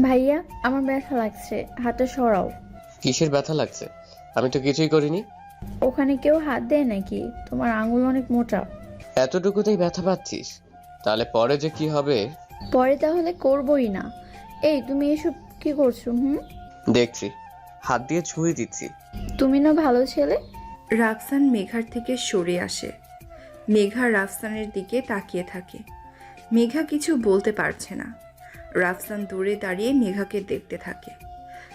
ভাইয়া আমার ব্যথা লাগছে। হাতটা সরাও। কিসের ব্যথা লাগছে? আমি তো কিছুই করিনি। ওখানে কেউ হাত দেয় নাকি? তোমার আঙুল অনেক মোটা। এতটুকুতেই ব্যথা পাচ্ছিস? তাহলে পরে যে কি হবে? পরে তাহলে করবই না। এই তুমি এসব কি করছ হুম? দেখছি। হাত দিয়ে ছুঁয়ে দিচ্ছি। তুমি না ভালো ছেলে? রাফসান মেঘার থেকে সরে আসে। মেঘা রাফসানের দিকে তাকিয়ে থাকে। মেঘা কিছু বলতে পারছে না। রাফসান দূরে দাঁড়িয়ে মেঘাকে দেখতে থাকে।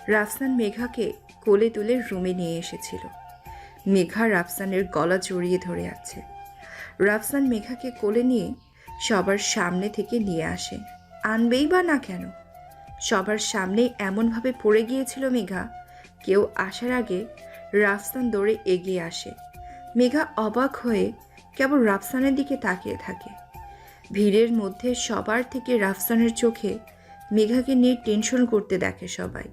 রাফসান মেঘাকে কোলে তুলে রুমে নিয়ে এসেছিল। মেঘা রাফসানের গলা জড়িয়ে ধরে আছে। রাফসান মেঘাকে কোলে নিয়ে সবার সামনে থেকে নিয়ে আসে। আনবেই বা না কেন? সবার সামনে এমনভাবে পড়ে গিয়েছিল মেঘা, কেউ আসার আগে রাফসান দৌড়ে এগিয়ে আসে। মেঘা অবাক হয়ে কেবল রাফসানের দিকে তাকিয়ে থাকে। ভিড়ের মধ্যে সবার থেকে রাফসানের চোখে মেঘাকে নিয়ে টেনশন করতে দেখে সবাই।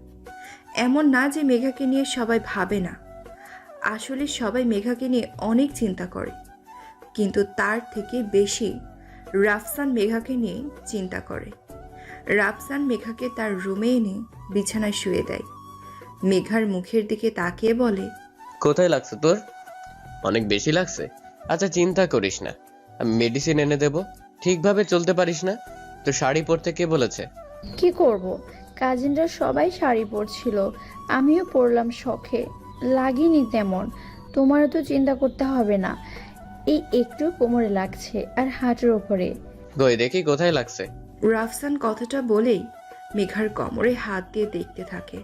এমন না যে মেঘাকে নিয়ে সবাই ভাবে না। আসলে সবাই মেঘাকে নিয়ে অনেক চিন্তা করে। কিন্তু তার থেকে বেশি রাফসান মেঘাকে নিয়ে চিন্তা করে। রাফসান মেঘাকে তার রুমে এনে বিছানায় শুয়ে দেয়। মেঘার মুখের দিকে তাকিয়ে বলে, কোথায় লাগছে তোর? অনেক বেশি লাগছে। আচ্ছা চিন্তা করিস না। আমি মেডিসিন এনে দেব। ঠিকভাবে চলতে পারিস না? তো শাড়ি পরতে কে বলেছে? কি করব? কাজিনরা সবাই শাড়ি পরছিল। আমিও পরলাম শখে। লাগেনি তেমন। তোমারও তো চিন্তা করতে হবে না। এই একটু কোমরে লাগছে আর হাঁটুর ওপরে। গই দেখি কোথায় লাগছে? রাফসান কথাটা বলেই মেঘার কোমরে হাত দিয়ে দেখতে থাকে।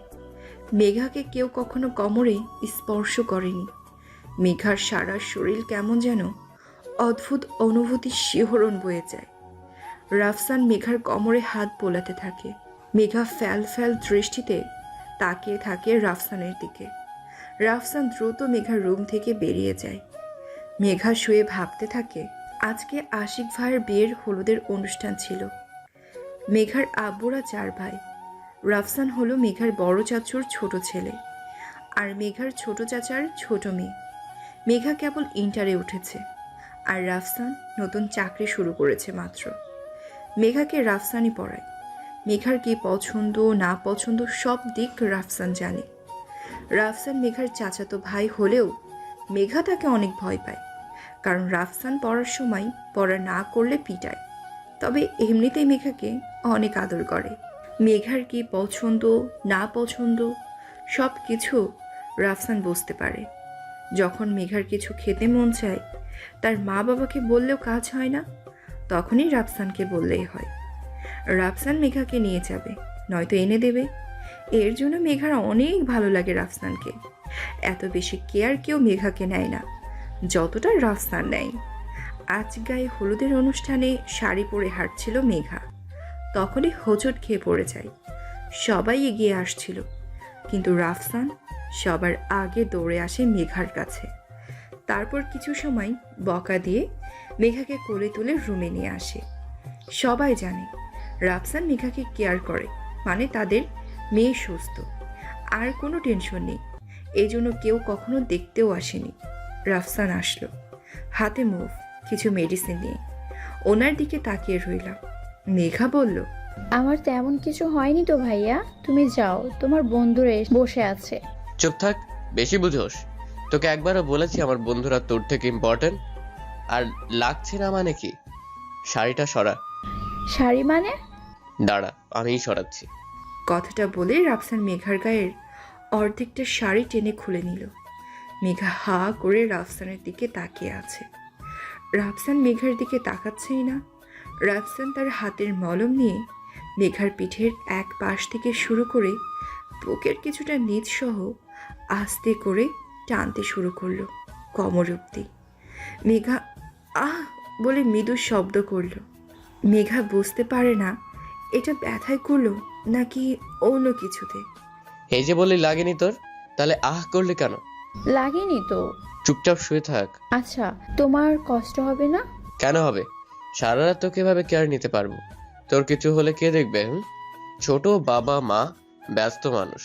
মেঘাকে কেউ কখনো কোমরে স্পর্শ করেনি। মেঘার সারা শরীর কেমন যেন অদ্ভুত অনুভূতির শিহরণ বয়ে যায়। রাফসান মেঘার কোমরে হাত বোলাতে থাকে। মেঘা ফ্যাল ফ্যাল দৃষ্টিতে তাকিয়ে থাকে রাফসানের দিকে। রাফসান দ্রুত মেঘার রুম থেকে বেরিয়ে যায়। মেঘা শুয়ে ভাবতে থাকে, আজকে আশিক ভাইয়ের বিয়ের হলুদের অনুষ্ঠান ছিল। মেঘার আব্বুরা চার ভাই। রাফসান হলো মেঘার বড় চাচুর ছোট ছেলে আর মেঘার ছোট চাচার ছোট মেয়ে। মেঘা কেবল ইন্টারে উঠেছে। আর রাফসান নতুন চাকরি শুরু করেছে মাত্র। মেঘাকে রাফসানই পড়ায়। মেঘার কি পছন্দ, না পছন্দ, সব দিক রাফসান জানে। রাফসান মেঘার চাচাতো ভাই হলেও মেঘা তাকে অনেক ভয় পায়। কারণ রাফসান পড়ার সময় পড়া না করলে পিটায়। তবে এমনিতেই মেঘাকে অনেক আদর করে। মেঘার কি পছন্দ, না পছন্দ সব কিছু রাফসান বুঝতে পারে। যখন মেঘার কিছু খেতে মন চায় তার মা বাবাকে বললেও কাজ হয় না। তখনই রাফসানকে বললেই হয়। রাফসান মেঘাকে নিয়ে যাবে, নয়তো এনে দেবে। এর জন্য মেঘার অনেক ভালো লাগে রাফসানকে। এত বেশি কেয়ার কেউ মেঘাকে নেয় না, যতটা রাফসান নেয়। আজ গায়ে হলুদের অনুষ্ঠানে শাড়ি পরে হাঁটছিল মেঘা। তখনই হোঁচট খেয়ে পড়ে যায়। সবাই এগিয়ে আসছিল, কিন্তু রাফসান সবার আগে দৌড়ে আসে মেঘার কাছে। তারপর কিছু সময় বকা দিয়ে মেঘাকে কোলে তুলে রুমে নিয়ে আসে। সবাই জানে রাফসান মেঘাকে কেয়ার করে মানে তাদের মেয়ে সুস্থ। আর কোনো টেনশন নেই এই জন্য কেউ কখনো দেখতেও আসেনি। রাফসান আসলো হাতে মুভ কিছু মেডিসিন নিয়ে। ওনার দিকে তাকিয়ে রইলাম মেঘা বলল আমার তেমন কিছু হয়নি তো ভাইয়া। তুমি যাও তোমার বন্ধুরা বসে আছে। চুপ থাক বেশি বুঝোস। তোকে একবারও বলেছি আমার বন্ধুরা তোর থেকে ইম্পর্টেন্ট আর লাগছে না মানে কি? শাড়িটা সরা। শাড়ি মানে? দাঁড়া আমিই সরাচ্ছি। কথাটা বলে রাফসান মেঘার গায়ের অর্ধেকটা শাড়ি টেনে খুলে নিল। মেঘা হা করে রাফসানের দিকে তাকিয়ে আছে। রাফসান মেঘার দিকে তাকাচ্ছেই না। রাফসান তার হাতের মলম নিয়ে মেঘার পিঠের এক পাশ থেকে শুরু করে বুকের কিছুটা নিচ সহ আস্তে করে টানতে শুরু করল কমর অব্দি মেঘা আহ বলে মৃদু শব্দ করল। মেঘা বুঝতে পারে না এটা ব্যথায় করল নাকি অন্য কিছুতে? এই যে বললি লাগেনি তোর তাহলে আহ করলে কেন? লাগেনি তো। চুপচাপ শুয়ে থাক। আচ্ছা তোমার কষ্ট হবে না? কেন হবে? সারা রাত তোকে এভাবে কেয়ার নিতে পারব। তোর কিছু হলে কে দেখবে হুম? ছোট বাবা মা ব্যস্ত মানুষ।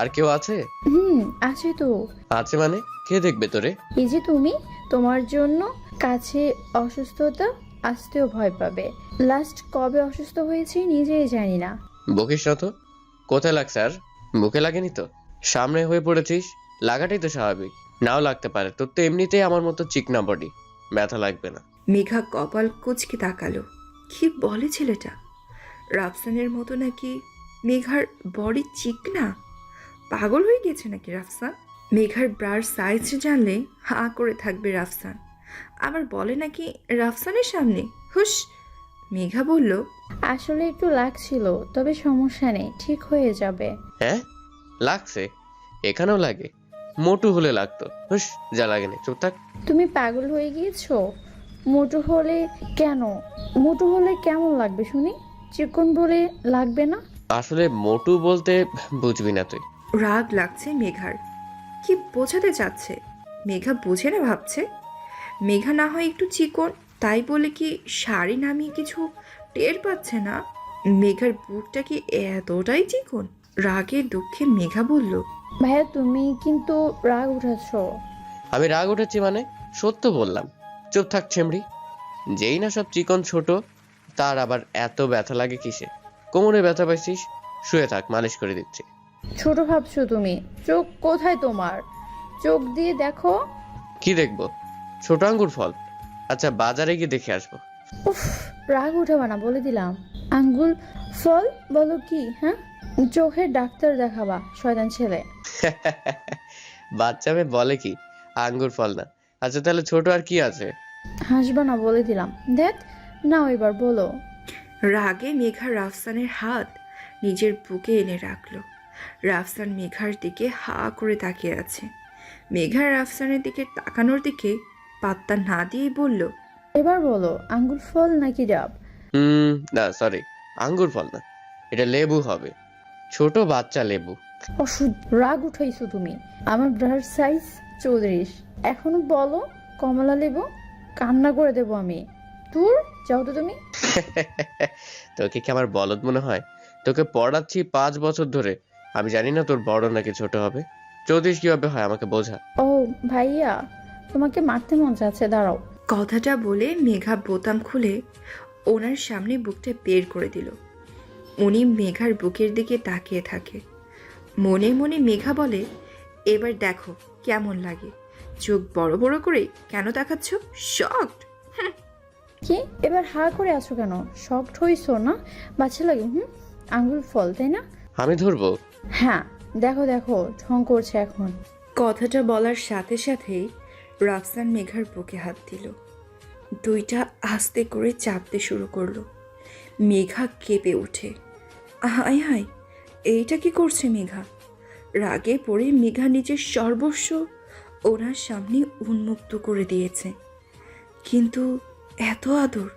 আর কেউ আছে? হুম আছে তো। আছে মানে? কে দেখবে তোরে? এই যে তুমি তোমার জন্য কাছে অসুস্থতা আসতেও ভয় পাবে। লাস্ট কবে অসুস্থ হয়েছি নিজেই জানি না। বকিস না তো। কোথায় লাগছে আর মুখে লাগেনি তো? সামনে হয়ে পড়েছিস? লাগাটাই তো স্বাভাবিক। নাও লাগতে পারে। তোর তো এমনিতেই আমার মতো চিকনা বডি ব্যথা লাগবে না। মেঘা কপাল কুচকে তাকালো। কি বলে ছেলেটা? রাফসানের মতো নাকি মেঘার বডি চিকনা? পাগল হয়ে গেছে নাকি রাফসান? মেঘার ব্রার সাইজ জানলে হা করে থাকবে রাফসান। আবার বলে নাকি রাফসানের সামনে? হুস মেঘা বলল আসলে একটু লাগছিল তবে সমস্যা নেই ঠিক হয়ে যাবে। হ্যাঁ? লাগছে? এখানেও লাগে। মোটু হলে লাগতো। হুস যা লাগেনি চুপ থাক। তুমি পাগল হয়ে গিয়েছো? মোটু হলে কেন? মোটু হলে কেমন লাগবে শুনি? চিকন বলে লাগবে না? আসলে মোটু বলতে বুঝবি না তুই। রাগ লাগছে মেঘার। কি বোঝাতে চাচ্ছে? মেঘা বোঝে না ভাবছে। মেঘা না হয় একটু চিকন তাই বলে কি শাড়ি নামিয়ে কিছু টের পাচ্ছে না? মেঘার বুকটা কি এতটাই চিকন? রাগে দুঃখে মেঘা বলল ভাইয়া তুমি কিন্তু রাগ উঠাচ্ছো। আমি রাগ উঠেছি মানে? সত্য বললাম। চুপ থাক ছেমড়ি। যেই না সব চিকন ছোট তার আবার এত ব্যথা লাগে কিসে? কোমরে ব্যথা পাইছিস? শুয়ে থাক মালিশ করে দিচ্ছি। ছোট ভাবছ তুমি। চোখ কোথায় তোমার? চোখ দিয়ে দেখো। কি দেখব? ছোট আঙ্গুর ফল। আচ্ছা বাজারে গিয়ে দেখে আসব। উফ রাগ উঠাবা না বলে দিলাম। আঙ্গুল ফল বলো কি হ্যাঁ? চোখের ডাক্তার দেখাবা শয়তান ছেলে। বাচ্চা মেয়ে বলে কি? আঙ্গুর ফল না। আচ্ছা তাহলে ছোট আর কি আছে? হাসবা না বলে দিলাম। দেখ নাও এবার বলো। রাগে মেঘা রাফসানের হাত নিজের বুকে এনে রাখল। রাফসান মেঘার দিকে হা করে তাকিয়ে আছে। মেঘা রাফসানের দিকে তাকানোর দিকে পাত্তা না দিয়েই বলল এবার বলো আঙ্গুল ফল নাকি ডাব? হুম না সরি আঙ্গুর ফল না। এটা লেবু হবে। ছোট বাচ্চা লেবু। অসুদ রাগ উঠাইছো তুমি। আমার ব্রার সাইজ চৌত্রিশ। এখনও বলো কমলা লেবু? কান্না করে দেবো আমি। তোর যাও তো তুমি। তোকে কি আমার বলদ মনে হয়? তোকে পড়াচ্ছি পাঁচ বছর ধরে। আমি জানি না তোর বড় নাকি ছোট হবে। চৌত্রিশ কীভাবে হয় আমাকে বোঝা। ও ভাইয়া তোমাকে মারতে মন চাচ্ছে দাঁড়াও। কথাটা বলে মেঘা বোতাম খুলে ওনার সামনে বুকটা বের করে দিল। উনি মেঘার বুকের দিকে তাকিয়ে থাকে। মনে মনে মেঘা বলে এবার দেখো কেমন লাগে। চোখ বড় বড় করে কেন তাকাচ্ছ? শকড কি? এবার হা করে আছো কেন? শক্ট হইছো না? বাচ্চা লাগে হুম? আঙ্গুল ফল তাই না? আমি ধরবো। হ্যাঁ দেখো দেখো ঢং করছে এখন। কথাটা বলার সাথে সাথেই রাফসান মেঘার বুকে হাত দিল। দুইটা আস্তে করে চাপতে শুরু করল। মেঘা কেঁপে ওঠে। হায় হায় এইটা কি করছে মেঘা? রাগে পড়ে মেঘা নিজের সর্বস্ব ওনার সামনে উন্মুক্ত করে দিয়েছে। কিন্তু এত আদর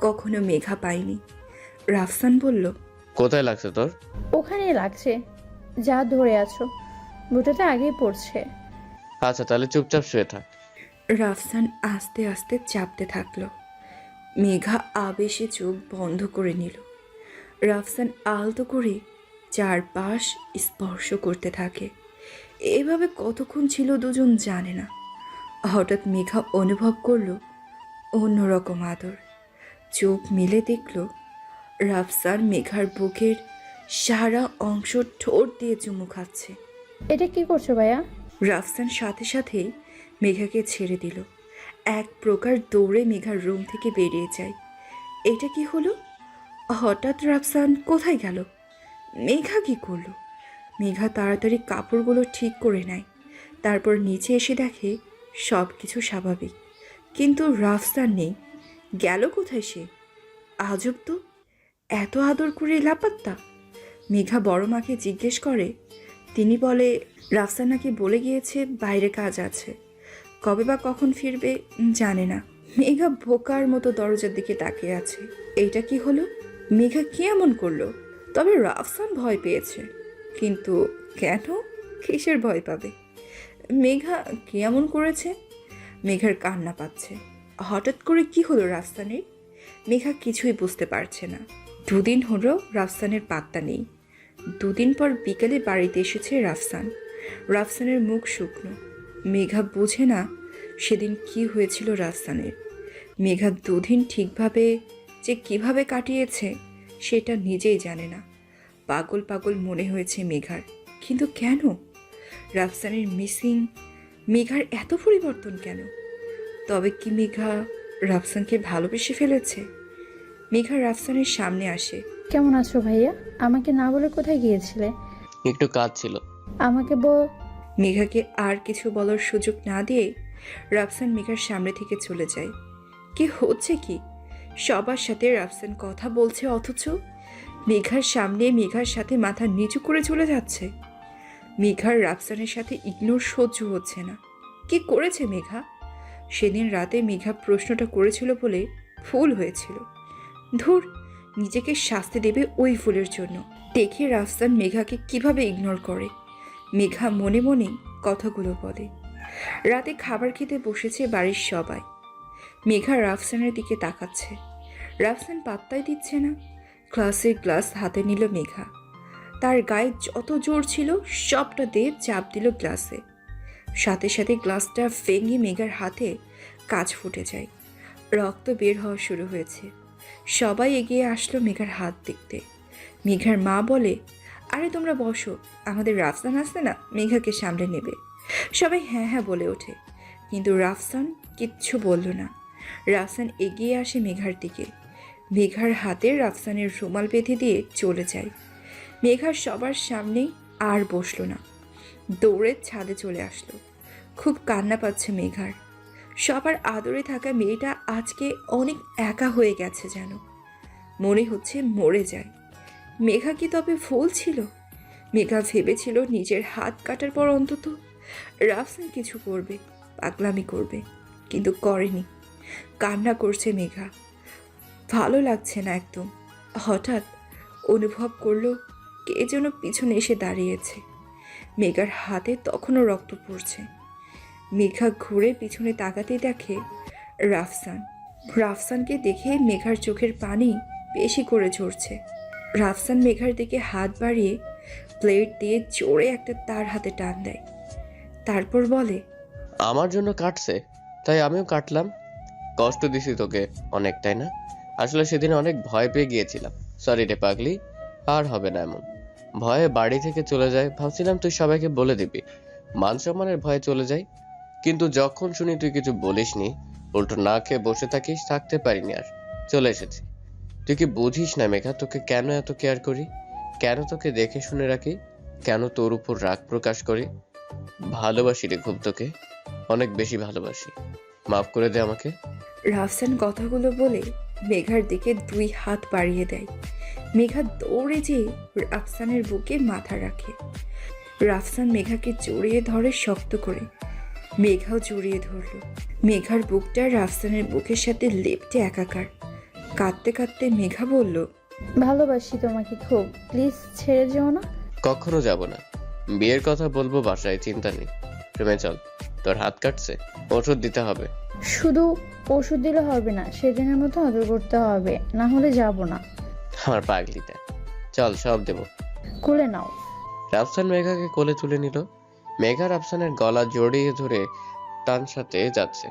কখনো মেঘা পায়নি। রাফসান বলল কোথায় লাগছে তোর? ওখানেই লাগছে। যা ধরে আছো বুটাতে আগেই পড়ছে। আচ্ছা তাহলে চুপচাপ শুয়ে থাক। রাফসান আস্তে আস্তে চাপতে থাকল। মেঘা আবেশে চোখ বন্ধ করে নিল। রাফসান আলতো করে চারপাশ স্পর্শ করতে থাকে। এভাবে কতক্ষণ ছিল দুজন জানে না। হঠাৎ মেঘা অনুভব করল অন্যরকম আদর। চোখ মেলে দেখল রাফসান মেঘার বুকের সারা অংশ ঠোঁট দিয়ে চুমু খাচ্ছে। এটা কি করছ ভাইয়া? রাফসান সাথে সাথেই মেঘাকে ছেড়ে দিল। এক প্রকার দৌড়ে মেঘার রুম থেকে বেরিয়ে যায়। এটা কি হলো? হঠাৎ রাফসান কোথায় গেল? মেঘা কি করল? মেঘা তাড়াতাড়ি কাপড়গুলো ঠিক করে নেয়। তারপর নিচে এসে দেখে সব কিছু স্বাভাবিক। কিন্তু রাফসান নেই। গেল কোথায় সে? আজব তো। এত আদর করে লাপাত্তা। মেঘা বড় মাকে জিজ্ঞেস করে, তিনি বলে, রাফসান নাকি বলে গিয়েছে বাইরে কাজ আছে। কবে বা কখন ফিরবে জানে না। মেঘা বোকার মতো দরজার দিকে তাকিয়ে আছে। এইটা কি হলো? মেঘা কি এমন করল? তবে রাফসান ভয় পেয়েছে। কিন্তু কেন? কিসের ভয় পাবে? মেঘা কি এমন করেছে? মেঘার কান্না পাচ্ছে। হঠাৎ করে কি হলো রাফসানের? মেঘা কিছুই বুঝতে পারছে না। দুদিন হলো রাফসানের পাত্তা নেই। দুদিন পর বিকেলে বাড়িতে এসেছে রাফসান। রাফসানের মুখ শুকনো। মেঘা বোঝে না সেদিন কি হয়েছিল রাফসানের। মেঘা দুদিন ঠিকভাবে যে কীভাবে কাটিয়েছে সেটা নিজেই জানে না। পাগল পাগল মনে হয়েছে মেঘার। কিন্তু কেন? রাফসানের মিসিং মেঘার এত পরিবর্তন কেন? তবে কি মেঘা রাফসানকে ভালোবেসে ফেলেছে? মেঘা রাফসানের সামনে আসে। কেমন আছো ভাইয়া? আমাকে না বলে কোথায় গিয়েছিলে? একটু কাজ ছিল আমাকে বল মেঘাকে আর কিছু বলার সুযোগ না দিয়ে রাফসান মেঘার সামনে থেকে চলে যায়। কি হচ্ছে কি? সবার সাথে রাফসান কথা বলছে অথচ মেঘার সামনে মেঘার সাথে মাথা নিচু করে চলে যাচ্ছে। মেঘার রাফসানের সাথে ইগনোর সহ্য হচ্ছে না। কি করেছে মেঘা? সেদিন রাতে মেঘা প্রশ্নটা করেছিল বলে ফুল হয়েছিল। ধুর নিজেকে শাস্তি দেবে ওই ফুলের জন্য। দেখে রাফসান মেঘাকে কীভাবে ইগনোর করে। মেঘা মনে মনে কথাগুলো বলে। রাতে খাবার খেতে বসেছে বাড়ির সবাই। মেঘা রাফসানের দিকে তাকাচ্ছে। রাফসান পাত্তাই দিচ্ছে না। গ্লাসের গ্লাস হাতে নিল মেঘা। তার গায়ে যত জোর ছিল সবটা দিয়ে চাপ দিল গ্লাসে। সাথে সাথে গ্লাসটা ভেঙে মেঘার হাতে কাজ ফুটে যায়। রক্ত বের হওয়া শুরু হয়েছে। সবাই এগিয়ে আসলো মেঘার হাত দেখতে। মেঘার মা বলে, আরে তোমরা বসো, আমাদের রাফসান আসছে না, মেঘাকে সামলে নেবে। সবাই হ্যাঁ হ্যাঁ বলে ওঠে। কিন্তু রাফসান কিচ্ছু বলল না। রাফসান এগিয়ে আসে মেঘার দিকে। মেঘার হাতে রাফসানের রুমাল বেঁধে দিয়ে চলে যায়। মেঘার সবার সামনে আর বসল না। দৌড়ে ছাদে চলে আসলো। খুব কান্না পাচ্ছে মেঘার। সবার আদরে থাকা মেয়েটা আজকে অনেক একা হয়ে গেছে যেন। মনে হচ্ছে মরে যায়। মেঘা কি তবে ফুল ছিল? মেঘা ভেবেছিল নিজের হাত কাটার পর অন্তত রাফসান কিছু করবে, পাগলামি করবে, কিন্তু করেনি। কান্না করছে মেঘা। ভালো লাগছে না একদম। হঠাৎ অনুভব করল কে যেন পিছনে এসে দাঁড়িয়েছে। মেঘার হাতে তখনও রক্ত পড়ছে। মেঘা ঘুরে পিছনে তাকাতেই দেখে রাফসান। রাফসানকে দেখে মেঘার চোখের পানি বেশি করে ঝরছে। রাফসান মেঘার দিকে হাত বাড়িয়ে প্লেট দিয়ে জোরে একটা তার হাতে টান দেয়। তারপর বলে, আমার জন্য কাটছে, তাই আমিও কাটলাম। কষ্ট দিছি তোকে অনেক, তাই না? আসলে সেদিন অনেক ভয় পেয়ে গিয়েছিলাম। সরি রে পাগলি, আর হবে না এমন। ভয়ে বাড়ি থেকে চলে যায়, ভাবছিলাম তুই সবাইকে বলে দিবি। মান সম্মানের ভয়ে চলে যাই কিন্তু যখন শুনি তুই কিছু বলিসনি, উল্টো না খেয়ে বসে থাকিস, থাকতে পারিনি আর। চলে এসেছি। তুই কি বুঝিস না মেঘা, তোকে কেন এত কেয়ার করি? কেন তোকে দেখে শুনে রাখি? কেন তোর উপর রাগ প্রকাশ করি? ভালোবাসি রে খুব তোকে। অনেক বেশি ভালোবাসি। মাফ করে দে আমাকে। রাফসান কথাগুলো বলে মেঘার দিকে দুই হাত বাড়িয়ে দেয়। মেঘা দৌড়ে যেয়ে রাফসানের বুকে মাথা রাখে। রাফসান মেঘাকে জড়িয়ে ধরে শক্ত করে মেঘাও জড়িয়ে ধরল। মেঘার বুকটা রাফসানের বুকের সাথে লেপটে একাকার। কাঁদতে কাঁদতে মেঘা বলল ভালোবাসি তোমাকে খুব। প্লিজ ছেড়ে যেও না। কখনো যাব না। বিয়ের কথা বলব বাসায় চিন্তা নেই। প্রেমে চল তোর হাত কাটছে ওষুধ দিতে হবে। শুধু ওষুধ দিলে হবে না সেদিনের মতো আদর করতে হবে না হলে যাব না। আমার পাগলিটা। চল সব দেবো। কোলে নাও। রাফসান মেঘাকে কোলে তুলে নিল। মেঘা রাফসানের গলা জড়িয়ে ধরে তার সাথে যাচ্ছে।